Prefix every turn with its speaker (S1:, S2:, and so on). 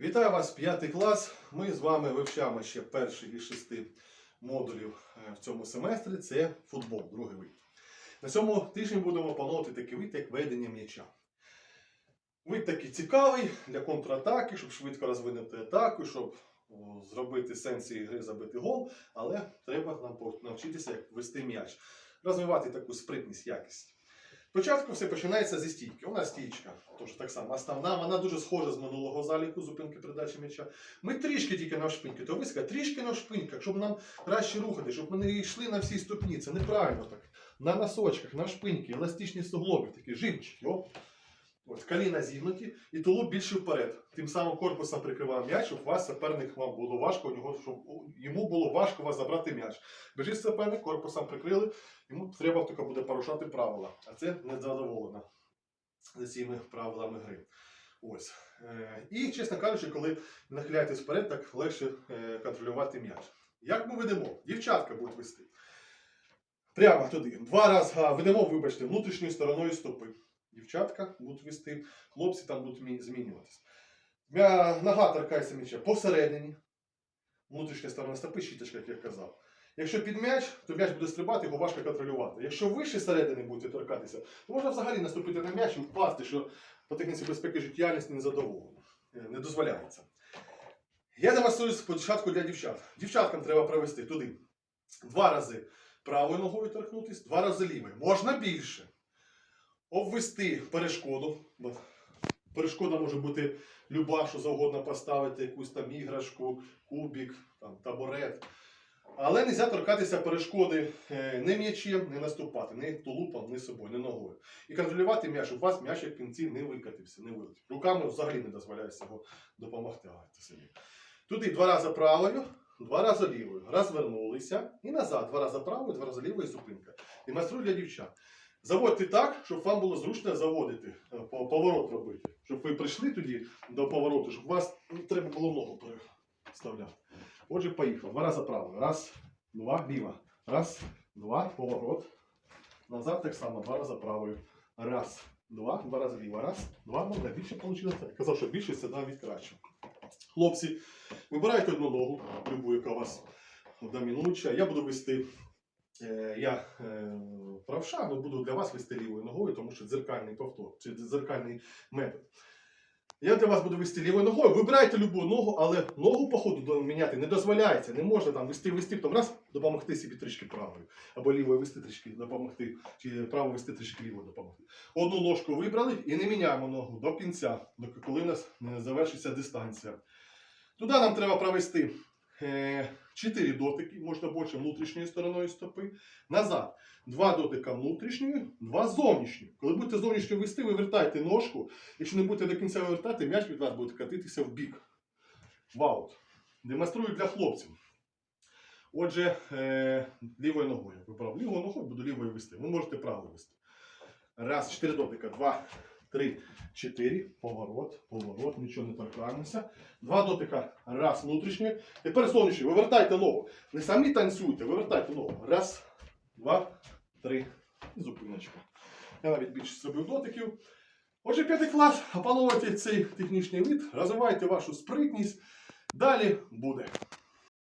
S1: Вітаю вас, п'ятий клас. Ми з вами вивчаємо ще перший із шести модулів е, в цьому семестрі. Це футбол, другий вид. На цьому тижні будемо опановувати такий вид, як ведення м'яча. Вид такий цікавий для контратаки, щоб швидко розвинути атаку, щоб зробити сенс цієї гри забити гол, але треба нам навчитися, вести м'яч, розвивати таку спритність, якість. Спочатку все починається зі стійки. У нас стійка, тож так само основна, вона дуже схожа з минулого заліку зупинки передачі м'яча. Ми трішки тільки навшпиньки, то виска трішки навшпиньках, щоб нам краще рухати, щоб ми не йшли на всі ступні. Це неправильно так. На носочках, на навшпиньки, еластичні суглоби, такі живчики. Коліна зігнуті і тулуб більше вперед. Тим самим корпусом прикриваємо м'яч, щоб вас суперник вам було важко, у нього, щоб йому було важко вас забрати м'яч. Біжить суперник, корпусом прикрили, йому треба тільки буде порушати правила. А це не задоволено за цими правилами гри. Ось. Е, І, чесно кажучи, коли нахиляєтесь вперед, так легше е, контролювати м'яч. Як ми ведемо? Дівчатка будуть вести. Прямо туди. Два рази ведемо, вибачте, внутрішньою стороною стопи. Дівчатка будуть вести, хлопці там будуть змінюватися. Нога торкається м'яча посередині. Внутрішня сторона стопи, щіточка, як я казав. Якщо під м'яч, то м'яч буде стрибати, його важко контролювати. Якщо вище середини будете торкатися, то можна взагалі наступити на м'яч і впасти, що по техніці безпеки життєдіяльності не задоволено. Е, Не дозволяється. Я демонструю спочатку для дівчат. Дівчаткам треба провести туди два рази правою ногою торкнутись, два рази лівою. Можна більше. Обвести перешкоду. Перешкода може бути люба, що завгодно поставити, якусь там іграшку, кубик, там, табурет. Але не можна торкатися перешкоди не м'ячем, не наступати, ні тулупом, ні собою, ні ногою. І контролювати м'яч, щоб у вас м'яч в кінці не викатився, не вилетів. Руками взагалі не дозволяється його допомогти. Собі. Туди два рази правою, два рази лівою. Розвернулися і назад. Два рази правою, два рази лівою і зупинка. Демонструю для дівчат. Заводьте так, щоб вам було зручно заводити, е, поворот робити. Щоб ви прийшли тоді до повороту, щоб вас не треба було ногу переставляти. Отже, поїхав. Два рази право. Раз, два, ліва. Раз, два, поворот. Назад так само, два рази правою. Раз, два, два рази ліва. Раз, два, можна більше вийшло. Я казав, що більше це навіть краще. Хлопці, вибирайте одну ногу, любу, яка у вас домінуюча. Я буду вести. Е, Я е, правша, але буду для вас вести лівою ногою, тому що дзеркальний повтор, чи дзеркальний метод. Я для вас буду вести лівою ногою. Вибирайте любу ногу, але ногу по ходу міняти не дозволяється. Не можна там вести, вести, потім раз допомогти собі трішки правою. Або лівою вести трішки допомогти, чи правою вести трішки лівою допомогти. Одну ножку вибрали і не міняємо ногу до кінця, доки коли у нас не завершиться дистанція. Туди нам треба провести 4 дотики, можна більше внутрішньою стороною стопи. Назад. Два дотика внутрішньою, два зовнішньою. Коли будете зовнішньою вести, ви вертайте ножку. Якщо не будете до кінця вертати, м'яч від вас буде катитися в бік. В аут. Демонструю для хлопців. Отже, е, лівою ногою. Вибрав лівою ногою, буду лівою вести. Ви можете правою вести. Раз, чотири дотика. Два, три, чотири. Поворот, поворот, нічого не торкаємося. Два дотика. Раз, внутрішньою. Тепер зовнішньою. Вивертайте ногу. Не самі танцюйте, вивертайте ногу. Раз, два, три. І зупиночка. Я навіть більше зробив дотиків. Отже, п'ятий клас, опановуйте цей технічний вид, розвивайте вашу спритність. Далі буде.